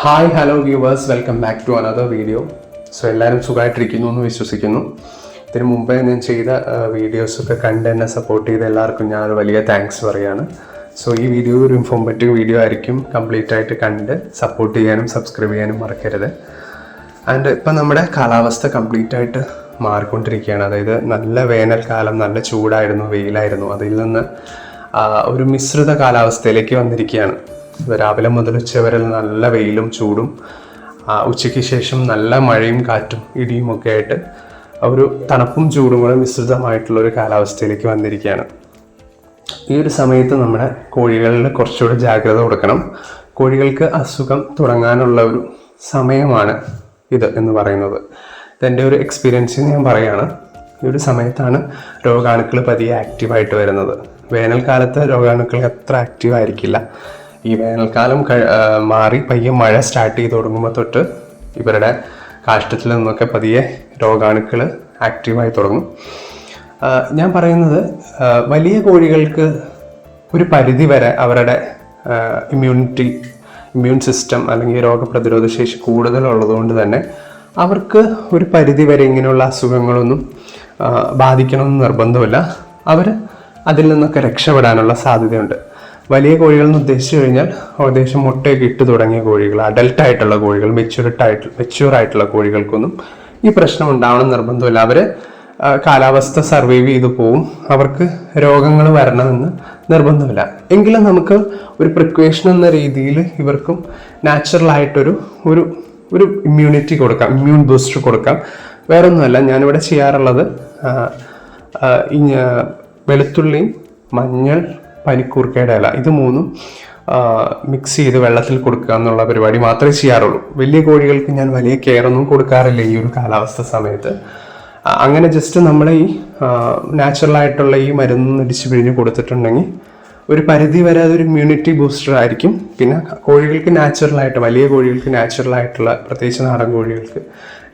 Hi hello viewers welcome back to another video so എല്ലാവരും സുഖമായിട്ടിരിക്കുന്നു എന്ന് വിശ്വസിക്കുന്നു. ഇതിനു മുമ്പേ ഞാൻ ചെയ്ത വീഡിയോസൊക്കെ കണ്ട് എന്നെ സപ്പോർട്ട് ചെയ്ത എല്ലാവർക്കും ഞാൻ വലിയ താങ്ക്സ് പറയുകയാണ് സോ ഈ വീഡിയോ ഒരു ഇൻഫോർമേറ്റീവ് വീഡിയോ ആയിരിക്കും. കംപ്ലീറ്റ് ആയിട്ട് കണ്ട് സപ്പോർട്ട് ചെയ്യാനും സബ്സ്ക്രൈബ് ചെയ്യാനും മറക്കരുത്. ആൻഡ് ഇപ്പം നമ്മുടെ കാലാവസ്ഥ കംപ്ലീറ്റ് ആയിട്ട് മാറിക്കൊണ്ടിരിക്കുകയാണ്. അതായത് നല്ല വേനൽക്കാലം നല്ല ചൂടായിരുന്നു വെയിലായിരുന്നു. അതിൽ നിന്ന് ഒരു മിശ്രിത കാലാവസ്ഥയിലേക്ക് വന്നിരിക്കുകയാണ്. രാവിലെ മുതൽ ഉച്ചവരെ നല്ല വെയിലും ചൂടും. ഉച്ചയ്ക്ക് ശേഷം നല്ല മഴയും കാറ്റും ഇടിയും ഒക്കെ ആയിട്ട് ഒരു തണുപ്പും ചൂടും കൂടെ മിശ്രിതമായിട്ടുള്ള ഒരു കാലാവസ്ഥയിലേക്ക് വന്നിരിക്കുകയാണ്. ഈ ഒരു സമയത്ത് നമ്മുടെ കോഴികളിൽ കുറച്ചുകൂടെ ജാഗ്രത കൊടുക്കണം. കോഴികൾക്ക് അസുഖം തുടങ്ങാനുള്ള ഒരു സമയമാണ് ഇത് എന്ന് പറയുന്നത്. ഇതെന്റെ ഒരു എക്സ്പീരിയൻസ് ഞാൻ പറയുകയാണ് ഈ ഒരു സമയത്താണ് രോഗാണുക്കൾ പതിയെ ആക്റ്റീവായിട്ട് വരുന്നത്. വേനൽക്കാലത്ത് രോഗാണുക്കൾ അത്ര ആക്റ്റീവ് ആയിരിക്കില്ല. ഈ വേനൽക്കാലം മാറി പയ്യെ മഴ സ്റ്റാർട്ട് ചെയ്ത് തുടങ്ങുമ്പോൾ തൊട്ട് ഇവരുടെ കാഷ്ടത്തിൽ നിന്നൊക്കെ പതിയെ രോഗാണുക്കൾ ആക്റ്റീവായി തുടങ്ങും. ഞാൻ പറയുന്നത് വലിയ കോഴികൾക്ക് ഒരു പരിധി വരെ അവരുടെ ഇമ്മ്യൂണിറ്റി ഇമ്മ്യൂൺ സിസ്റ്റം അല്ലെങ്കിൽ രോഗപ്രതിരോധ ശേഷി കൂടുതലുള്ളതുകൊണ്ട് തന്നെ അവർക്ക് ഒരു പരിധി വരെ ഇങ്ങനെയുള്ള അസുഖങ്ങളൊന്നും ബാധിക്കണമെന്ന് നിർബന്ധമില്ല. അവർ അതിൽ നിന്നൊക്കെ രക്ഷപ്പെടാനുള്ള സാധ്യതയുണ്ട്. വലിയ കോഴികൾ എന്ന് ഉദ്ദേശിച്ചു കഴിഞ്ഞാൽ ഏകദേശം മുട്ടയൊക്കെ ഇട്ട് തുടങ്ങിയ കോഴികൾ അഡൽട്ട് ആയിട്ടുള്ള കോഴികൾ മെച്യൂരിറ്റ് ആയിട്ട് മെച്യൂർ ആയിട്ടുള്ള കോഴികൾക്കൊന്നും ഈ പ്രശ്നം ഉണ്ടാവണം നിർബന്ധമില്ല. അവർ കാലാവസ്ഥ സർവൈവ് ചെയ്തു പോവും. അവർക്ക് രോഗങ്ങൾ വരണമെന്ന് നിർബന്ധമില്ല. എങ്കിലും നമുക്ക് ഒരു പ്രിക്വേഷൻ എന്ന രീതിയിൽ ഇവർക്കും നാച്ചുറൽ ആയിട്ടൊരു ഒരു ഒരു ഇമ്മ്യൂണിറ്റി കൊടുക്കാം ഇമ്മ്യൂൺ ബൂസ്റ്റർ കൊടുക്കാം. വേറൊന്നുമല്ല ഞാനിവിടെ ചെയ്യാറുള്ളത് വെളുത്തുള്ളിയും മഞ്ഞൾ പനിക്കൂർക്കയുടെ ഇല ഇത് മൂന്നും മിക്സ് ചെയ്ത് വെള്ളത്തിൽ കൊടുക്കുക എന്നുള്ള പരിപാടി മാത്രമേ ചെയ്യാറുള്ളൂ. വലിയ കോഴികൾക്ക് ഞാൻ വലിയ കെയർ ഒന്നും കൊടുക്കാറില്ല ഈ ഒരു കാലാവസ്ഥ സമയത്ത്. അങ്ങനെ ജസ്റ്റ് നമ്മൾ ഈ നാച്ചുറൽ ആയിട്ടുള്ള ഈ മരുന്ന് ഇടിച്ചു പിഴിഞ്ഞ് കൊടുത്തിട്ടുണ്ടെങ്കിൽ ഒരു പരിധി വരെ അതൊരു ഇമ്മ്യൂണിറ്റി ബൂസ്റ്റർ ആയിരിക്കും. പിന്നെ കോഴികൾക്ക് നാച്ചുറലായിട്ട് വലിയ കോഴികൾക്ക് നാച്ചുറൽ ആയിട്ടുള്ള പ്രത്യേകിച്ച് നാടൻ കോഴികൾക്ക്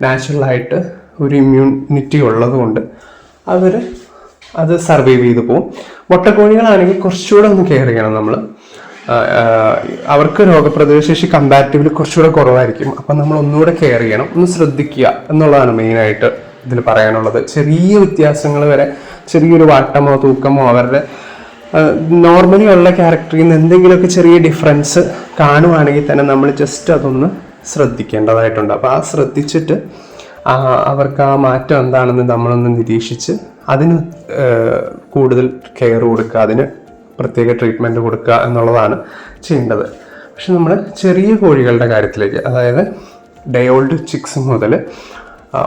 നാച്ചുറലായിട്ട് ഒരു ഇമ്മ്യൂണിറ്റി ഉള്ളതുകൊണ്ട് അവർ അത് സർവൈവ് ചെയ്ത് പോകും മുട്ടക്കോഴികളാണെങ്കിൽ കുറച്ചുകൂടെ ഒന്ന് കെയർ ചെയ്യണം നമ്മൾ അവർക്ക് രോഗപ്രതിരോധ ശേഷി കമ്പാരിറ്റീവ്ലി കുറച്ചുകൂടെ കുറവായിരിക്കും. അപ്പം നമ്മൾ ഒന്നുകൂടെ കെയർ ചെയ്യണം. ഒന്ന് ശ്രദ്ധിക്കുക എന്നുള്ളതാണ് മെയിനായിട്ട് ഇതിൽ പറയാനുള്ളത്. ചെറിയ വ്യത്യാസങ്ങൾ വരെ ചെറിയൊരു വാട്ടമോ തൂക്കമോ അവരുടെ നോർമലി ഉള്ള ക്യാരക്ടറിൽ നിന്ന് എന്തെങ്കിലുമൊക്കെ ചെറിയ ഡിഫറൻസ് കാണുവാണെങ്കിൽ തന്നെ നമ്മൾ ജസ്റ്റ് അതൊന്ന് ശ്രദ്ധിക്കേണ്ടതായിട്ടുണ്ട്. അപ്പോൾ ആ ശ്രദ്ധിച്ചിട്ട് അവർക്ക് ആ മാറ്റം എന്താണെന്ന് നമ്മളൊന്ന് നിരീക്ഷിച്ച് അതിന് കൂടുതൽ കെയർ കൊടുക്കുക അതിന് പ്രത്യേക ട്രീറ്റ്മെന്റ് കൊടുക്കുക എന്നുള്ളതാണ് ചെയ്യേണ്ടത്. പക്ഷെ നമ്മൾ ചെറിയ കോഴികളുടെ കാര്യത്തിലേക്ക് അതായത് ഡേ ഓൾഡ് ചിക്സ് മുതൽ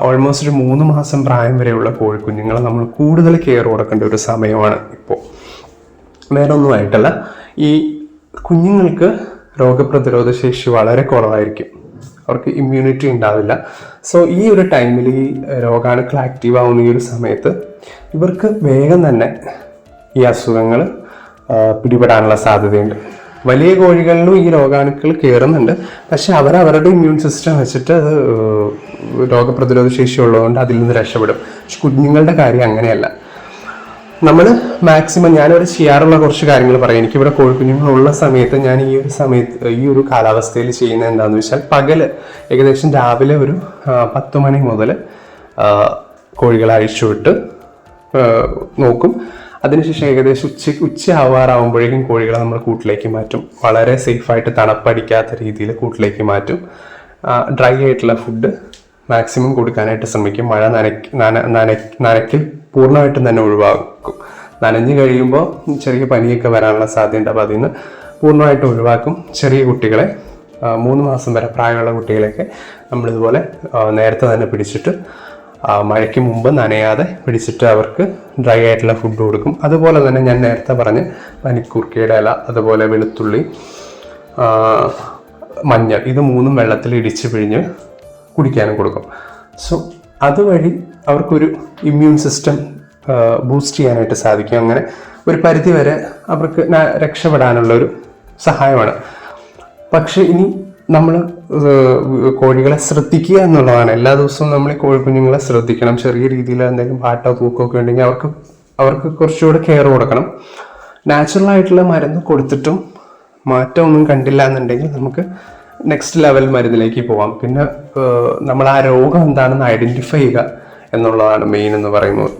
ഓൾമോസ്റ്റ് ഒരു മൂന്ന് മാസം പ്രായം വരെയുള്ള കോഴിക്കുഞ്ഞുങ്ങളെ നമ്മൾ കൂടുതൽ കെയർ കൊടുക്കേണ്ട ഒരു സമയമാണ് ഇപ്പോൾ വേറെ ഒന്നുമായിട്ടല്ല ഈ കുഞ്ഞുങ്ങൾക്ക് രോഗപ്രതിരോധ ശേഷി വളരെ കുറവായിരിക്കും. അവർക്ക് ഇമ്മ്യൂണിറ്റി ഉണ്ടാവില്ല. സോ ഈ ഒരു ടൈമിൽ ഈ രോഗാണുക്കൾ ആക്റ്റീവ് ആവുന്ന ഈ ഒരു സമയത്ത് ഇവർക്ക് വേഗം തന്നെ ഈ അസുഖങ്ങൾ പിടിപെടാനുള്ള സാധ്യതയുണ്ട്. വലിയ കോഴികളിലും ഈ രോഗാണുക്കൾ കയറുന്നുണ്ട് പക്ഷെ അവർ അവരുടെ ഇമ്മ്യൂൺ സിസ്റ്റം വെച്ചിട്ട് അത് രോഗപ്രതിരോധ ശേഷി ഉള്ളതുകൊണ്ട് അതിൽ നിന്ന് രക്ഷപ്പെടും. പക്ഷെ കുഞ്ഞുങ്ങളുടെ കാര്യം അങ്ങനെയല്ല. നമ്മൾ മാക്സിമം ഞാനിവിടെ ചെയ്യാറുള്ള കുറച്ച് കാര്യങ്ങൾ പറയാം. എനിക്കിവിടെ കോഴിക്കുഞ്ഞുങ്ങളുള്ള സമയത്ത് ഞാൻ ഈ ഒരു സമയത്ത് ഈ ഒരു കാലാവസ്ഥയിൽ ചെയ്യുന്നത് എന്താണെന്ന് വെച്ചാൽ പകൽ ഏകദേശം രാവിലെ ഒരു പത്ത് മണി മുതൽ കോഴികളെ അഴിച്ചുവിട്ട് നോക്കും. അതിനുശേഷം ഏകദേശം ഉച്ചയ്ക്ക് ഉച്ച ആവാറാവുമ്പോഴേക്കും കോഴികളെ നമ്മൾ കൂട്ടിലേക്ക് മാറ്റും. വളരെ സേഫായിട്ട് തണുപ്പടിക്കാത്ത രീതിയിൽ കൂട്ടിലേക്ക് മാറ്റും. ഡ്രൈ ആയിട്ടുള്ള ഫുഡ് മാക്സിമം കൊടുക്കാനായിട്ട് ശ്രമിക്കും. മഴ നനയ്ക്ക് നന നന നനയ്ക്കൽ പൂർണമായിട്ടും തന്നെ ഒഴിവാക്കും നനഞ്ഞു കഴിയുമ്പോൾ ചെറിയ പനിയൊക്കെ വരാനുള്ള സാധ്യതയുണ്ട്. അപ്പോൾ അതിൽ നിന്ന് പൂർണമായിട്ട് ഒഴിവാക്കും. ചെറിയ കുട്ടികളെ മൂന്ന് മാസം വരെ പ്രായമുള്ള കുട്ടികളെയൊക്കെ നമ്മളിതുപോലെ നേരത്തെ തന്നെ പിടിച്ചിട്ട് മഴയ്ക്ക് മുമ്പ് നനയാതെ പിടിച്ചിട്ട് അവർക്ക് ഡ്രൈ ആയിട്ടുള്ള ഫുഡ് കൊടുക്കും. അതുപോലെ തന്നെ ഞാൻ നേരത്തെ പറഞ്ഞ് പനിക്കൂർക്കയുടെ ഇല അതുപോലെ വെളുത്തുള്ളി മഞ്ഞൾ ഇത് മൂന്നും വെള്ളത്തിൽ ഇടിച്ച് പിഴിഞ്ഞ് കുടിക്കാനും കൊടുക്കും. സോ അതുവഴി അവർക്കൊരു ഇമ്മ്യൂൺ സിസ്റ്റം ബൂസ്റ്റ് ചെയ്യാനായിട്ട് സാധിക്കും. അങ്ങനെ ഒരു പരിധി വരെ അവർക്ക് രക്ഷപ്പെടാനുള്ള ഒരു സഹായമാണ്. പക്ഷേ ഇനി നമ്മൾ കോഴികളെ ശ്രദ്ധിക്കുക എന്നുള്ളതാണ്. എല്ലാ ദിവസവും നമ്മൾ ഈ കോഴിക്കുഞ്ഞുങ്ങളെ ശ്രദ്ധിക്കണം. ചെറിയ രീതിയിൽ എന്തെങ്കിലും പാട്ടോ തൂക്കമോ ഒക്കെ ഉണ്ടെങ്കിൽ അവർക്ക് അവർക്ക് കുറച്ചുകൂടെ കെയർ കൊടുക്കണം. നാച്ചുറൽ ആയിട്ടുള്ള മരുന്ന് കൊടുത്തിട്ടും മാറ്റമൊന്നും കണ്ടില്ല എന്നുണ്ടെങ്കിൽ നമുക്ക് നെക്സ്റ്റ് ലെവൽ മരുന്നിലേക്ക് പോവാം. പിന്നെ നമ്മൾ ആ രോഗം എന്താണെന്ന് ഐഡന്റിഫൈ ചെയ്യുക എന്നുള്ളതാണ് മെയിൻ എന്ന് പറയുന്നത്.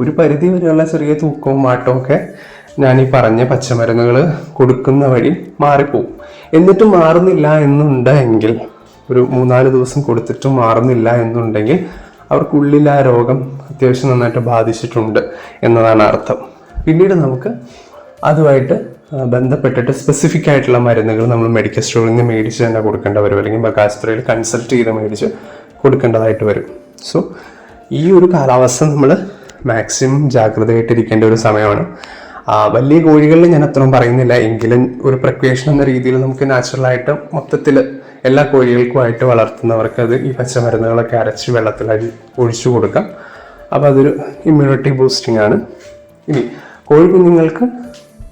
ഒരു പരിധി വരെയുള്ള ചെറിയ തൂക്കവും മാറ്റവും ഒക്കെ ഞാൻ ഈ പറഞ്ഞ പച്ചമരുന്നുകൾ കൊടുക്കുന്ന വഴി മാറിപ്പോവും. എന്നിട്ടും മാറുന്നില്ല എന്നുണ്ടെങ്കിൽ ഒരു മൂന്നാൽ ദിവസം കൊടുത്തിട്ടും മാറുന്നില്ല എന്നുണ്ടെങ്കിൽ അവർക്കുള്ളിൽ ആ രോഗം അത്യാവശ്യം നന്നായിട്ട് ബാധിച്ചിട്ടുണ്ട് എന്നതാണ് അർത്ഥം. പിന്നീട് നമുക്ക് അതുമായിട്ട് ബന്ധപ്പെട്ടിട്ട് സ്പെസിഫിക് ആയിട്ടുള്ള മരുന്നുകൾ നമ്മൾ മെഡിക്കൽ സ്റ്റോറിൽ നിന്ന് മേടിച്ച് തന്നെ കൊടുക്കേണ്ട വരും അല്ലെങ്കിൽ ബക്കാസ്ത്രയിൽ കൺസൾട്ട് ചെയ്ത് മേടിച്ച് കൊടുക്കേണ്ടതായിട്ട് വരും. സോ ഈ ഒരു കാലാവസ്ഥ നമ്മൾ മാക്സിമം ജാഗ്രതയായിട്ടിരിക്കേണ്ട ഒരു സമയമാണ്. വലിയ കോഴികളിൽ ഞാൻ അത്രയും പറയുന്നില്ല. എങ്കിലും ഒരു പ്രിക്വേഷൻ എന്ന രീതിയിൽ നമുക്ക് നാച്ചുറലായിട്ട് മൊത്തത്തിൽ എല്ലാ കോഴികൾക്കുമായിട്ട് വളർത്തുന്നവർക്ക് അത് ഈ പച്ചമരുന്നുകളൊക്കെ അരച്ച് വെള്ളത്തിൽ ഒഴിച്ചു കൊടുക്കാം. അപ്പോൾ അതൊരു ഇമ്മ്യൂണിറ്റി ബൂസ്റ്റിംഗ് ആണ്. ഇനി കോഴി കുഞ്ഞുങ്ങൾക്ക്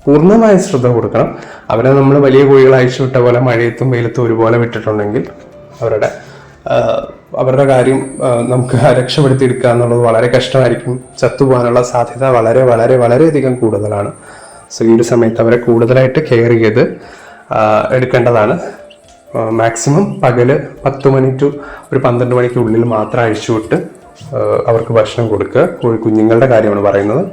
പൂർണമായ ശ്രദ്ധ കൊടുക്കണം. അവരെ നമ്മൾ വലിയ കോഴികൾ അയച്ചു വിട്ട പോലെ മഴയത്തും വെയിലത്തും ഒരുപോലെ വിട്ടിട്ടുണ്ടെങ്കിൽ അവരുടെ അവരുടെ കാര്യം നമുക്ക് രക്ഷപ്പെടുത്തിയെടുക്കുക എന്നുള്ളത് വളരെ കഷ്ടമായിരിക്കും. ചത്തുപോകാനുള്ള സാധ്യത വളരെ വളരെ വളരെയധികം കൂടുതലാണ്. സോ ഈ ഒരു സമയത്ത് അവരെ കൂടുതലായിട്ട് കെയർ ചെയ്ത് എടുക്കേണ്ടതാണ്. മാക്സിമം പകൽ പത്ത് മണി ടു ഒരു പന്ത്രണ്ട് മണിക്കുള്ളിൽ മാത്രം അഴിച്ചുവിട്ട് അവർക്ക് ഭക്ഷണം കൊടുക്കുക. കോഴി കുഞ്ഞുങ്ങളുടെ കാര്യമാണ് പറയുന്നത്.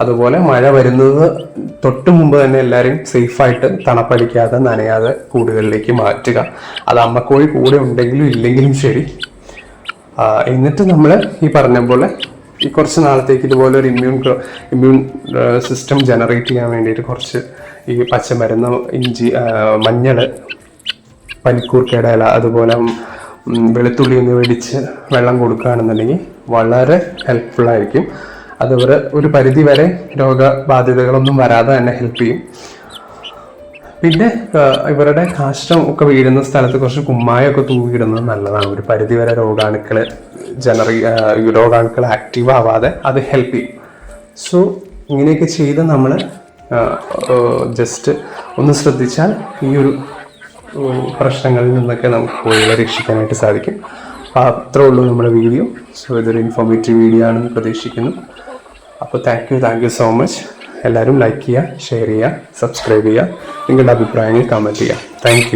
അതുപോലെ മഴ വരുന്നത് തൊട്ട് മുമ്പ് തന്നെ എല്ലാവരെയും സേഫായിട്ട് തണുപ്പടിക്കാതെ നനയാതെ കൂടുകളിലേക്ക് മാറ്റുക. അത് അമ്മക്കോഴി കൂടെ ഉണ്ടെങ്കിലും ഇല്ലെങ്കിലും ശരി. എന്നിട്ട് നമ്മൾ ഈ പറഞ്ഞ പോലെ ഈ കുറച്ച് നാളത്തേക്ക് ഇതുപോലെ ഒരു ഇമ്മ്യൂൺ ഇമ്മ്യൂൺ സിസ്റ്റം ജനറേറ്റ് ചെയ്യാൻ വേണ്ടിയിട്ട് കുറച്ച് ഈ പച്ചമരുന്ന് ഇഞ്ചി മഞ്ഞൾ പനിക്കൂർക്കയുടെ ഇല അതുപോലെ വെളുത്തുള്ളി ഒന്ന് വെടിച്ച് വെള്ളം കൊടുക്കുകയാണെന്നുണ്ടെങ്കിൽ വളരെ ഹെൽപ്ഫുൾ ആയിരിക്കും. അത് ഒരു പരിധി വരെ രോഗബാധിതകളൊന്നും വരാതെ തന്നെ ഹെൽപ്പ് ചെയ്യും. പിന്നെ ഇവരുടെ കാഷ്ടം ഒക്കെ വീഴുന്ന സ്ഥലത്ത് കുറച്ച് കുമ്മായൊക്കെ തൂവിയിടുന്നത് നല്ലതാണ്. ഒരു പരിധിവരെ രോഗാണുക്കൾ ജനറി രോഗാണുക്കൾ ആക്റ്റീവ് ആവാതെ അത് ഹെൽപ്പ് ചെയ്യും. സോ ഇങ്ങനെയൊക്കെ ചെയ്ത് നമ്മൾ ജസ്റ്റ് ഒന്ന് ശ്രദ്ധിച്ചാൽ ഈ ഒരു പ്രശ്നങ്ങളിൽ നിന്നൊക്കെ നമുക്ക് കോഴികളെ രക്ഷിക്കാനായിട്ട് സാധിക്കും. അത്രേ ഉള്ളൂ നമ്മുടെ വീഡിയോ സോ ഇതൊരു ഇൻഫോർമേറ്റീവ് വീഡിയോ ആണെന്ന് പ്രതീക്ഷിക്കുന്നു. അപ്പോൾ thank you thank you so much എല്ലാവരും ലൈക്ക് ചെയ്യുക ഷെയർ ചെയ്യുക സബ്സ്ക്രൈബ് ചെയ്യുക. നിങ്ങളുടെ അഭിപ്രായങ്ങൾ കമന്റ് ചെയ്യുക. താങ്ക്